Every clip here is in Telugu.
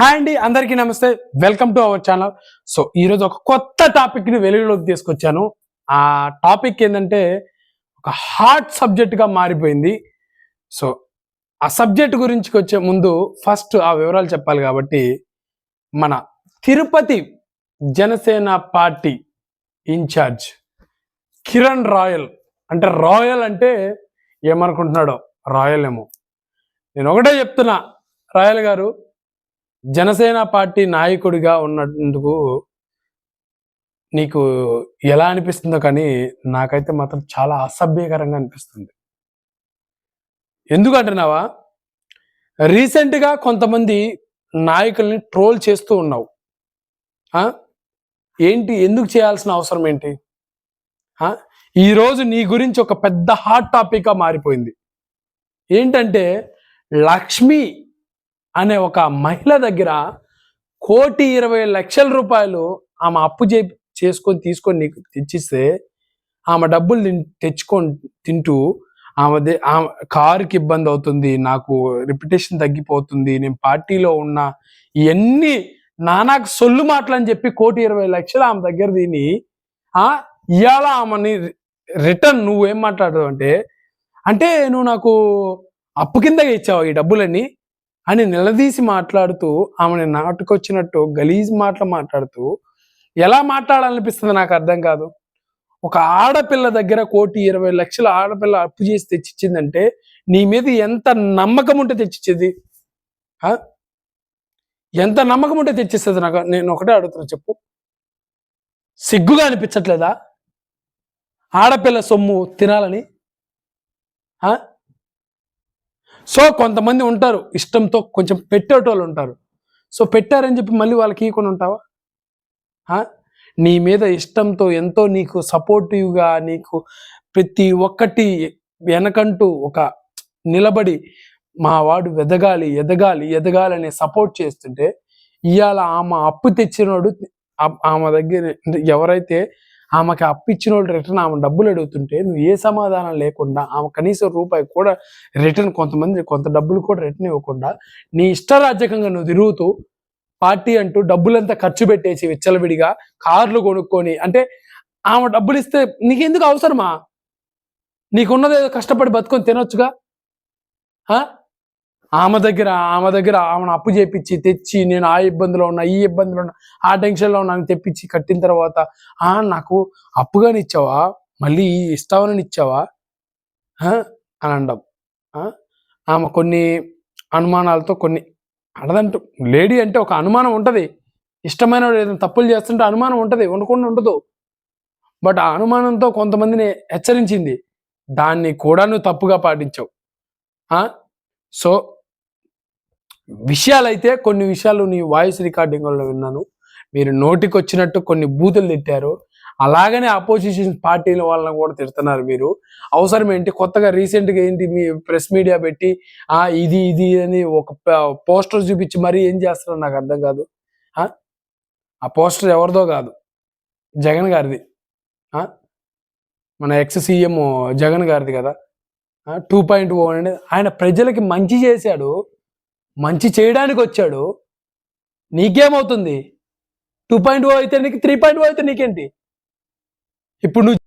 హాయ్ అండి అందరికీ నమస్తే. Welcome to our channel so ఈరోజు ఒక కొత్త టాపిక్ని వెలుగులోకి తీసుకొచ్చాను. ఆ టాపిక్ ఏంటంటే ఒక హాట్ సబ్జెక్ట్గా మారిపోయింది. సో ఆ సబ్జెక్ట్ గురించి వచ్చే ముందు ఫస్ట్ ఆ వివరాలు చెప్పాలి కాబట్టి మన Tirupati Janasena party in charge Kiran Royal. అంటే రాయల్ అంటే ఏమనుకుంటున్నాడో? రాయల్ ఏమో నేను ఒకటే చెప్తున్నా రాయల్ గారు జనసేన పార్టీ నాయకుడిగా ఉన్నందుకు నీకు ఎలా అనిపిస్తుందో కానీ నాకైతే మాత్రం చాలా అసభ్యకరంగా అనిపిస్తుంది. ఎందుకంటున్నావా? రీసెంట్గా కొంతమంది నాయకుల్ని ట్రోల్ చేస్తూ ఉన్నావు. ఏంటి? ఎందుకు చేయాల్సిన అవసరం ఏంటి? ఈరోజు నీ గురించి ఒక పెద్ద హాట్ టాపిక్గా మారిపోయింది. ఏంటంటే లక్ష్మి అనే ఒక మహిళ దగ్గర కోటి ఇరవై లక్షల రూపాయలు ఆమె అప్పు చే చేసుకొని తీసుకొని నీకు తెచ్చిస్తే ఆమె డబ్బులు తిన్- తెచ్చుకొని తింటూ ఆమె దే- ఆమె కారుకి ఇబ్బంది అవుతుంది నాకు రిప్యుటేషన్ తగ్గిపోతుంది నేను పార్టీలో ఉన్నా ఇవన్నీ నానాకు సొల్లు మాటలు అని చెప్పి కోటి ఇరవై లక్షలు ఆమె దగ్గర తిని ఆ ఇవాళ ఆమెని రిటర్న్ నువ్వేం మాట్లాడదు అంటే అంటే నువ్వు నాకు అప్పు కింద ఇచ్చావు ఈ డబ్బులన్నీ అని నిలదీసి మాట్లాడుతూ ఆమెను నాటుకొచ్చినట్టు గలీజ్ మాటలు మాట్లాడుతూ ఎలా మాట్లాడాలనిపిస్తుంది నాకు అర్థం కాదు. ఒక ఆడపిల్ల దగ్గర కోటి ఇరవై లక్షల ఆడపిల్ల అప్పు చేసి తెచ్చిచ్చిందంటే నీ మీద ఎంత నమ్మకం ఉంటే తెచ్చిచ్చేది? ఎంత నమ్మకం ఉంటే తెచ్చిస్తుంది నాకు? నేను ఒకటే అడుగుతున్నా చెప్పు. సిగ్గుగా అనిపించట్లేదా? ఆడపిల్ల సొమ్ము తినాలని? ఆ? సో కొంతమంది ఉంటారు ఇష్టంతో కొంచెం పెట్టేటోళ్ళు ఉంటారు. సో పెట్టారని చెప్పి మళ్ళీ వాళ్ళకి ఇవ్వకుండా ఉంటావా? నీ మీద ఇష్టంతో ఎంతో నీకు సపోర్టివ్గా నీకు ప్రతి ఒక్కటి వెనకంటూ ఒక నిలబడి మా వాడు ఎదగాలి ఎదగాలి ఎదగాలని సపోర్ట్ చేస్తుంటే ఇవాళ ఆమె అప్పు తెచ్చినోడు ఆమె దగ్గర ఎవరైతే ఆమెకి అప్పిచ్చిన వాళ్ళు రిటర్న్ ఆమె డబ్బులు అడుగుతుంటే నువ్వు ఏ సమాధానం లేకుండా ఆమె కనీసం రూపాయి కూడా రిటర్న్ కొంతమంది కొంత డబ్బులు కూడా రిటర్న్ ఇవ్వకుండా నీ ఇష్టరాజ్యకంగా నువ్వు తిరుగుతూ పార్టీ అంటూ డబ్బులంతా ఖర్చు పెట్టేసి విచ్చలవిడిగా కార్లు కొనుక్కొని అంటే ఆమె డబ్బులు ఇస్తే నీకెందుకు అవసరమా? నీకున్నదేదో కష్టపడి బతుకొని తినొచ్చుగా? ఆమె దగ్గర ఆమె దగ్గర ఆమెను అప్పు చేపించి తెచ్చి నేను ఆ ఇబ్బందిలో ఉన్నా ఈ ఇబ్బందిలో ఉన్నా ఆ టెన్షన్లో ఉన్నాను తెప్పించి కట్టిన తర్వాత ఆ నాకు అప్పుగాని ఇచ్చావా? మళ్ళీ ఇస్తావని ఇచ్చావా? అని అండం. ఆమె కొన్ని అనుమానాలతో కొన్ని అడదంటూ లేడీ అంటే ఒక అనుమానం ఉంటుంది. ఇష్టమైన ఏదైనా తప్పులు చేస్తుంటే అనుమానం ఉంటుంది ఉండకుండా ఉండదు. బట్ ఆ అనుమానంతో కొంతమందిని హెచ్చరించింది. దాన్ని కూడా నువ్వు తప్పుగా పాటించావు. సో విషయాలైతే కొన్ని విషయాలు నీ వాయిస్ రికార్డింగ్లో విన్నాను. మీరు నోటికి వచ్చినట్టు కొన్ని బూతులు తిట్టారు. అలాగనే అపోజిషన్ పార్టీల వాళ్ళని కూడా తిడుతున్నారు మీరు. అవసరం ఏంటి? కొత్తగా రీసెంట్గా ఏంటి మీ ప్రెస్ మీడియా పెట్టి ఆ ఇది ఇది అని ఒక పోస్టర్ చూపించి మరీ ఏం చేస్తారో నాకు అర్థం కాదు. ఆ? పోస్టర్ ఎవరిదో కాదు. జగన్ గారిది. మన ఎక్స్ సీఎం జగన్ గారిది కదా. టూ పాయింట్ ఓ అనేది ఆయన ప్రజలకి మంచి చేశాడు. మంచి చేయడానికి వచ్చాడు. నీకేమవుతుంది? టూ పాయింట్ ఓ అయితే నీకు త్రీ పాయింట్ ఓ అయితే నీకేంటి? ఇప్పుడు నువ్వు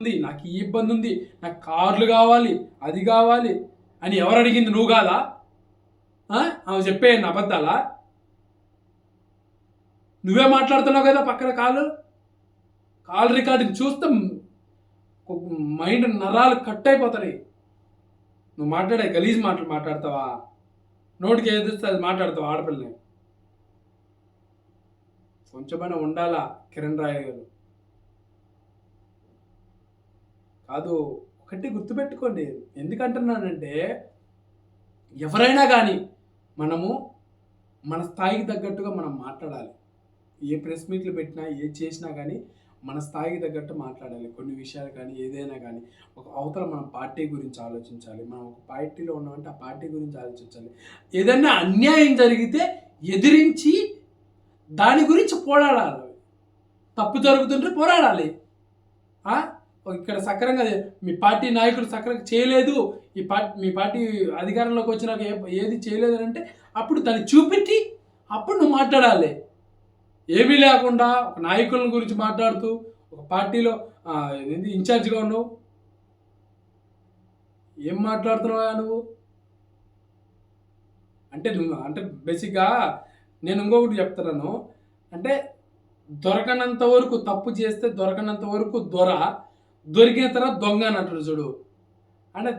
ఉంది. నాకు ఈ ఇబ్బంది ఉంది. నాకు కార్లు కావాలి అది కావాలి అని ఎవరు అడిగింది? నువ్వు కాదా? ఆ? ఆమె చెప్పే అబద్ధాలా? నువ్వే మాట్లాడుతున్నావు కదా పక్కన కాలు? కాల్ రికార్డింగ్ చూస్తే మైండ్ నరాలు కట్ అయిపోతాయి. నువ్వు మాట్లాడే గలీజ్ మాటలు మాట్లాడతావా? నోటికి ఏదిస్తే అది మాట్లాడతావా ఆడపిల్లని? కొంచెమైనా ఉండాలా కిరణ్ రాయ్ గారు? కాదు ఒకటి గుర్తుపెట్టుకోండి. ఎందుకంటున్నానంటే ఎవరైనా కానీ మనము మన స్థాయికి తగ్గట్టుగా మనం మాట్లాడాలి. ఏ ప్రెస్ మీట్లు పెట్టినా ఏ చేసినా కానీ మన స్థాయికి తగ్గట్టు మాట్లాడాలి. కొన్ని విషయాలు కానీ ఏదైనా కానీ ఒక అవతల మనం పార్టీ గురించి ఆలోచించాలి. మనం ఒక పార్టీలో ఉన్నామంటే ఆ పార్టీ గురించి ఆలోచించాలి. ఏదైనా అన్యాయం జరిగితే ఎదిరించి దాని గురించి పోరాడాలి. తప్పు జరుగుతుంటే పోరాడాలి. ఇక్కడ సక్రంగా మీ పార్టీ నాయకులు సక్రంగా చేయలేదు. ఈ పార్టీ మీ పార్టీ అధికారంలోకి వచ్చినాక ఏ ఏది చేయలేదు అని అంటే అప్పుడు దాన్ని చూపెట్టి అప్పుడు నువ్వు మాట్లాడాలి. ఏమీ లేకుండా ఒక నాయకుల గురించి మాట్లాడుతూ ఒక పార్టీలో ఏది ఇన్ఛార్జిగా ఉన్నావు. ఏం మాట్లాడుతున్నావా నువ్వు? అంటే నువ్వు అంటే బేసిక్గా నేను ఇంకొకటి చెప్తున్నాను. అంటే దొరకనంత వరకు తప్పు చేస్తే దొరకనంత వరకు దొర. దొరికిన తర్వాత దొంగ అని అంటారు చూడు. అంటే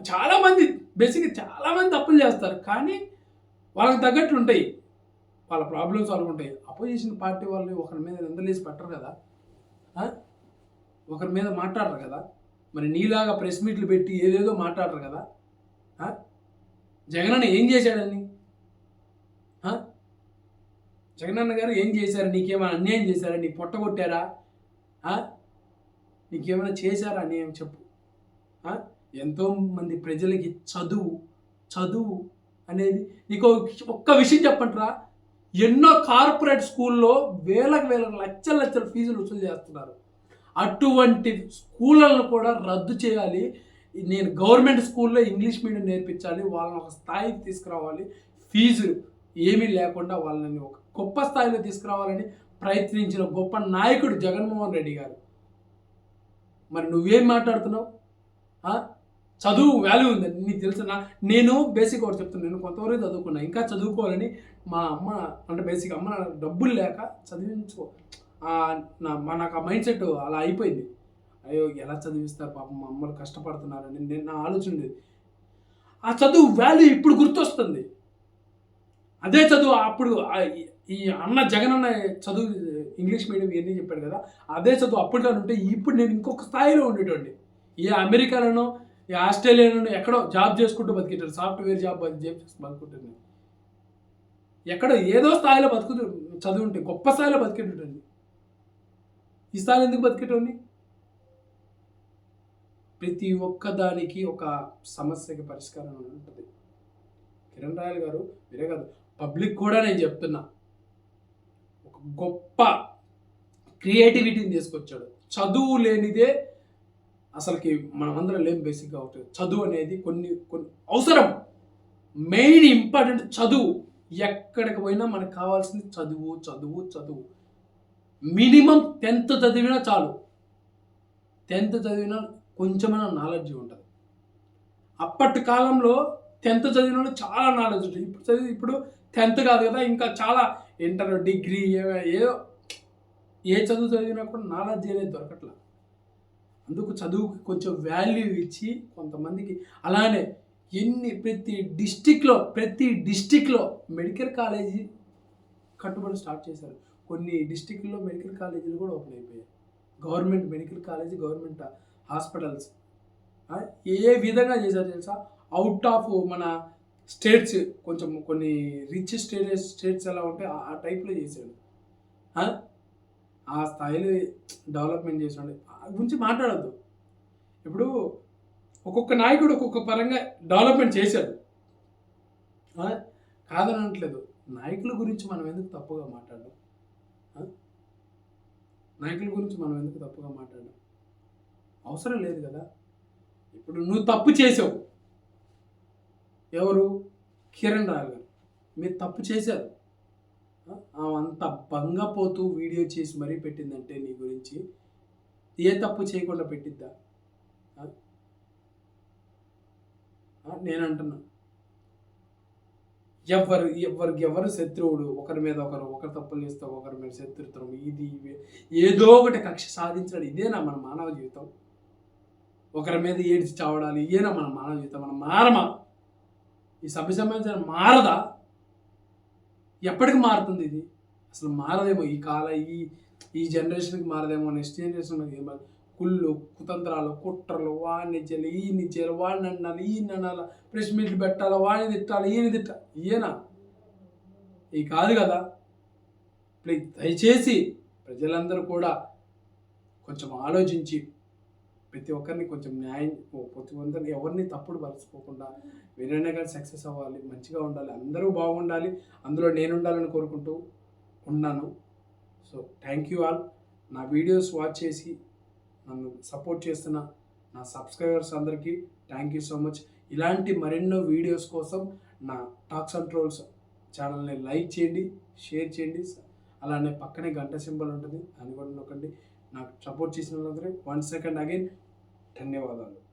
చాలామంది బేసిక్గా చాలామంది తప్పులు చేస్తారు. కానీ వాళ్ళకి తగ్గట్లు ఉంటాయి. వాళ్ళ ప్రాబ్లమ్స్ వాళ్ళకు ఉంటాయి. అపోజిషన్ పార్టీ వాళ్ళు ఒకరి మీద నిందలేసి పెట్టరు కదా. ఒకరి మీద మాట్లాడరు కదా. మరి నీలాగా ప్రెస్ మీట్లు పెట్టి ఏదేదో మాట్లాడరు కదా. జగన్ జగనన్న ఏం చేశాడని? జగన్ జగనన్న గారు ఏం చేశారు? నీకేమైనా అన్యాయం చేశారా? నీ పొట్ట కొట్టారా నీకేమైనా చేశారా అని ఏం చెప్పు. ఎంతోమంది ఎంతో మంది ప్రజలకి చదువు చదువు అనేది నీకు ఒక్క విషయం చెప్పంటారా. ఎన్నో కార్పొరేట్ స్కూల్లో వేలకు వేల లక్షల లక్షల ఫీజులు వసూలు చేస్తున్నారు. అటువంటి స్కూళ్ళను కూడా రద్దు చేయాలి. నేను గవర్నమెంట్ స్కూల్లో ఇంగ్లీష్ మీడియం నేర్పించాలి. వాళ్ళని ఒక స్థాయికి తీసుకురావాలి. ఫీజు ఏమీ లేకుండా వాళ్ళని ఒక గొప్ప స్థాయిలో తీసుకురావాలని ప్రయత్నించిన గొప్ప నాయకుడు జగన్మోహన్ రెడ్డి గారు. మరి నువ్వేం మాట్లాడుతున్నావు? చదువు వాల్యూ ఉంది. నీకు తెలుసునా నేను బేసిక్ ఒకటి చెప్తున్నాను నేను కొంతవరకు చదువుకున్నా. ఇంకా చదువుకోవాలని మా అమ్మ అంటే బేసిక్ అమ్మ డబ్బులు లేక చదివించుకో. నా మా నాకు ఆ మైండ్ సెట్ అలా అయిపోయింది. అయ్యో ఎలా చదివిస్తారు పాపం? మా అమ్మలు కష్టపడుతున్నారని నేను నా ఆలోచన ఉండేది. ఆ చదువు వాల్యూ ఇప్పుడు గుర్తొస్తుంది. అదే చదువు అప్పుడు ఈ- ఈ అన్న జగన్ అన్న చదువు ఇంగ్లీష్ మీడియం ఇవన్నీ చెప్పాడు కదా అదే చదువు అప్పుడు ఉంటే ఇప్పుడు నేను ఇంకొక స్థాయిలో ఉండేటండి ఏ అమెరికాలోనో ఈ ఆస్ట్రేలియాలోనో ఎక్కడో జాబ్ చేసుకుంటూ బతికేటాడు సాఫ్ట్వేర్ జాబ్ జాబ్ చేసి బతుకుంటుంది ఎక్కడో ఏదో స్థాయిలో బతుకు చదువు ఉంటే గొప్ప స్థాయిలో బతికేటండి ఈ స్థాయిలో ఎందుకు బతికేటండి ప్రతి ఒక్క దానికి ఒక సమస్యకి పరిష్కారం ఉంటుంది. కిరణ్ రాయల్ గారు మీరే కాదు పబ్లిక్ కూడా నేను చెప్తున్నా. గొప్ప క్రియేటివిటీని తీసుకొచ్చాడు. చదువు లేనిదే అసలుకి మనమందరం లేం బేసిక్గా ఒకటి. చదువు అనేది కొన్ని కొన్ని అవసరం. మెయిన్ ఇంపార్టెంట్ చదువు. ఎక్కడికి పోయినా మనకు కావాల్సింది చదువు చదువు చదువు. మినిమం టెన్త్ చదివినా చాలు. టెన్త్ చదివినా కొంచెమైనా నాలెడ్జ్ ఉంటుంది. అప్పటి కాలంలో టెన్త్ చదివిన వాళ్ళు చాలా నాలెడ్జ్ ఉంటుంది. ఇప్పుడు చదివి ఇప్పుడు టెన్త్ కాదు కదా ఇంకా చాలా ఇంటర్ డిగ్రీ ఏ- ఏదో ఏ చదువు చదివినా కూడా నాలెడ్జ్ అనేది దొరకట్లా. అందుకు చదువుకి కొంచెం వాల్యూ ఇచ్చి కొంతమందికి అలానే ఎన్ని ప్రతి డిస్టిక్లో ప్రతి డిస్టిక్లో మెడికల్ కాలేజీ కట్టుబడి స్టార్ట్ చేశారు. కొన్ని డిస్టిక్లో మెడికల్ కాలేజీలు కూడా ఓపెన్ అయిపోయాయి. Government medical college government hospitals. ఏ విధంగా చేశారు తెలుసా? అవుట్ ఆఫ్ మన స్టేట్స్ కొంచెం కొన్ని రిచ్ స్టేట్ స్టేట్స్ ఎలా ఉంటే ఆ- టైప్లో చేశాడు. ఆ? స్థాయిలో డెవలప్మెంట్ చేసాడు ఆ గురించి మాట్లాడద్దు. ఇప్పుడు ఒక్కొక్క నాయకుడు ఒక్కొక్క పరంగా డెవలప్మెంట్ చేశాడు. కాదనట్లేదు. కాదని అనట్లేదు నాయకుల గురించి మనం ఎందుకు తప్పుగా మాట్లాడడం? నాయకుల గురించి మనం ఎందుకు తప్పుగా మాట్లాడడం? అవసరం లేదు కదా. ఇప్పుడు నువ్వు తప్పు చేసావు. ఎవరు? కిరణ్ రావు గారు మీరు తప్పు చేశారు. ఆమె అంత భంగపోతూ వీడియో చేసి మరీ పెట్టిందంటే నీ గురించి ఏ తప్పు చేయకుండా పెట్టిద్దా? నేను అంటున్నా ఎవరు ఎవరికి ఎవరు శత్రువుడు? ఒకరి మీద ఒకరు ఒకరు తప్పులు చేస్తావు ఒకరి మీద శత్రుత్వం. ఇది ఏదో ఒకటి కక్ష సాధించడం ఇదేనా మన మానవ జీవితం? ఒకరి మీద ఏడ్చి చావడాలి ఇదేనా మన మానవ జీవితం? మనం మారమా? ఈ సభ్య సమాజం మారదా? ఎప్పటికి మారుతుంది ఇది? అసలు మారదేమో ఈ కాల ఈ ఈ జనరేషన్కి మారదేమో నెక్స్ట్ జనరేషన్ కుళ్ళు కుతంత్రాలు కుట్రలు వాడిని చేయాలి ఈయన్ని చేయాలి వాడిని అనాలి ఈయన అనాలి ప్రెస్ మీట్లు పెట్టాలి వాడిని తిట్టాలి ఈయన తిట్టాలి ఈయన? ఈ కాదు కదా? ప్లీజ్ దయచేసి ప్రజలందరూ కూడా కొంచెం ఆలోచించి ప్రతి ఒక్కరిని కొంచెం న్యాయం ప్రతి ఒక్కరిని ఎవరిని తప్పుడు పరచుకోకుండా వీరైనా కానీ సక్సెస్ అవ్వాలి మంచిగా ఉండాలి అందరూ బాగుండాలి అందులో నేను ఉండాలని కోరుకుంటూ ఉన్నాను. సో థ్యాంక్ యూ ఆల్ నా వీడియోస్ వాచ్ చేసి నన్ను సపోర్ట్ చేస్తున్న నా సబ్స్క్రైబర్స్ అందరికీ థ్యాంక్ యూ సో మచ్ ఇలాంటి మరెన్నో వీడియోస్ కోసం నా టాక్స్ అండ్ ట్రోల్స్ ఛానల్ని లైక్ చేయండి షేర్ చేయండి. అలానే పక్కనే గంట సింబల్ ఉంటుంది అని కూడా నొక్కండి. నాకు సపోర్ట్ చేసిన వాళ్ళందరూ వన్ సెకండ్ అగైన్ धन्यवाद